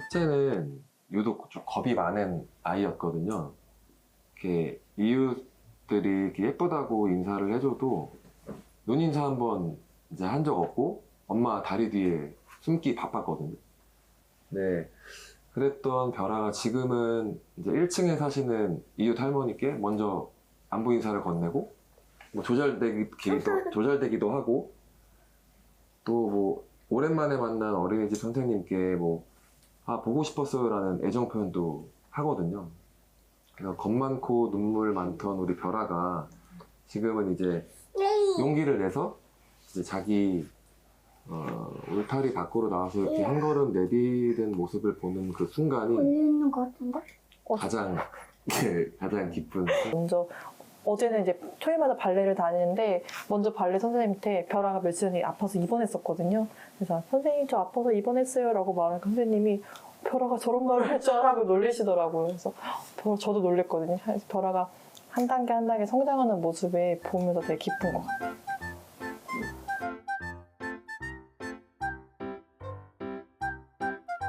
첫째는 유독 좀 겁이 많은 아이였거든요. 이렇게 이웃들이 이렇게 예쁘다고 인사를 해줘도 눈 인사 한번 이제 한 적 없고 엄마 다리 뒤에 숨기 바빴거든요. 네. 그랬던 벼라가 지금은 이제 1층에 사시는 이웃 할머니께 먼저 안부 인사를 건네고 뭐 조잘되기도, 조잘되기도 하고 또 뭐 오랜만에 만난 어린이집 선생님께 뭐 아, 보고 싶었어요라는 애정 표현도 하거든요. 그래서 겁 많고 눈물 많던 우리 벼라가 지금은 이제 용기를 내서 이제 자기 어, 울타리 밖으로 나와서 이렇게 한 걸음 내디딘 모습을 보는 그 순간이 걸리는 것 같은데? 가장 예, 가장 기쁜 먼저 어제는 이제 토요일마다 발레를 다니는데 먼저 발레 선생님한테 벼라가 며칠 전에 아파서 입원했었거든요. 그래서 선생님 저 아파서 입원했어요라고 말하니까 선생님이 벼라가 저런 말을 할 줄 알고 놀리시더라고요. 그래서 벼- 저도 놀랬거든요. 벼라가 한 단계 한 단계 성장하는 모습에 보면서 되게 기쁜 것 같아요.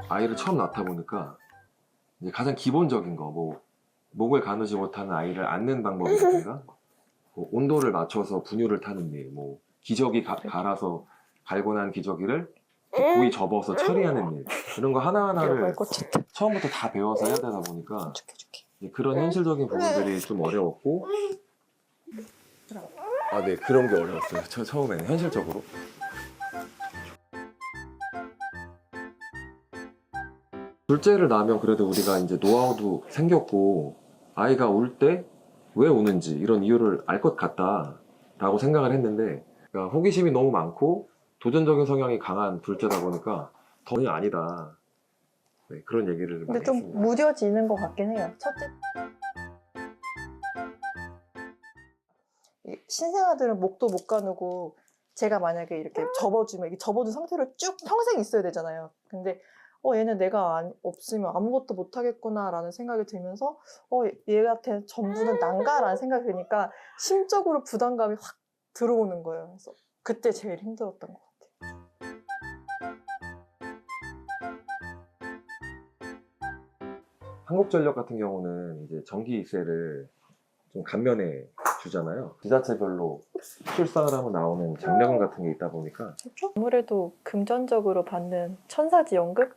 아이를 처음 낳다 보니까 이제 가장 기본적인 거 뭐 목을 가누지 못하는 아이를 안는 방법이라든가? 뭐 온도를 맞춰서 분유를 타는 일, 뭐 기저귀 가, 갈아서 갈고 난 기저귀를 고이 접어서 처리하는 일. 이런 거 하나하나를 처음부터 다 배워서 해야 되다 보니까. 이제 그런 현실적인 부분들이 좀 어려웠고. 아 네. 그런 게 어려웠어요. 처, 처음에는 현실적으로 둘째를 낳으면 그래도 우리가 이제 노하우도 생겼고 아이가 울 때 왜 우는지 이런 이유를 알 것 같다라고 생각을 했는데 그러니까 호기심이 너무 많고 도전적인 성향이 강한 둘째다 보니까 전혀 아니다 네, 그런 얘기를 많이 근데 좀 했습니다. 무뎌지는 것 같긴 해요. 첫째. 이 신생아들은 목도 못 가누고 제가 만약에 이렇게 접어주면 이게 접어준 상태로 쭉 평생 있어야 되잖아요. 근데 어 얘는 내가 안- 없으면 아무것도 못 하겠구나라는 생각이 들면서 어 얘한테 전부는 난가라는 생각이 드니까 심적으로 부담감이 확 들어오는 거예요. 그래서 그때 제일 힘들었던 것 같아요. 한국전력 같은 경우는 이제 전기세를 좀 감면해 주잖아요. 지자체별로 출산을 하면 나오는 장려금 같은 게 있다 보니까 아무래도 금전적으로 받는 천사지원금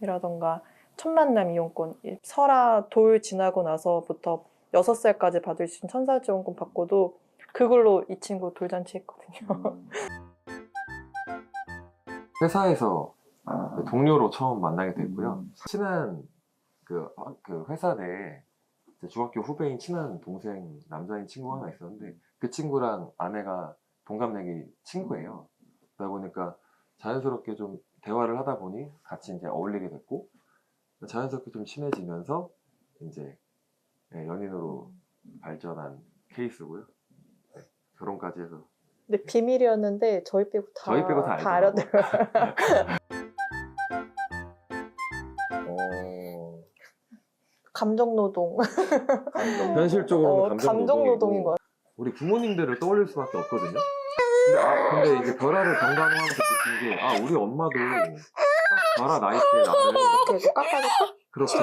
이라던가 천만남 이용권, 이 설아 돌 지나고 나서부터 6살까지 받을 수 있는 천사 지원금 받고도 그걸로 이 친구 돌잔치 했거든요. 회사에서 아, 동료로 처음 만나게 됐고요. 음. 친한 그, 어, 그 회사 내에 중학교 후배인 친한 동생 남자인 친구 하나 있었는데 그 친구랑 아내가 동갑내기 친구예요. 그러다 보니까 자연스럽게 좀 대화를 하다 보니 같이 이제 어울리게 됐고 자연스럽게 좀 친해지면서 이제 예, 연인으로 발전한 케이스고요. 네, 결혼까지 해서 근데 비밀이었는데 저희 빼고 다, 저희 빼고 다 알죠. 알아들어요. 어, 감정 노동. 현실적으로는 어, 감정, 감정 노동인 것 같아요. 우리 부모님들을 떠올릴 수밖에 없거든요. 근데, 아, 근데 이제 벼라를 경감하면서 느낀 게, 아, 우리 엄마도 벼라 나이 때 나를 이렇게 깎아줄까? 그렇게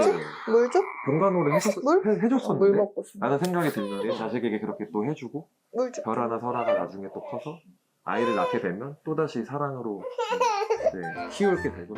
물 줘? 병간호를 해줬, 물? 해, 물 해줬었는데 먹고 싶어. 라는 생각이 들면 자식에게 그렇게 또 해주고 물 줘. 벼라나 설아가 나중에 또 커서 아이를 낳게 되면 또다시 사랑으로 이제 키울게 되고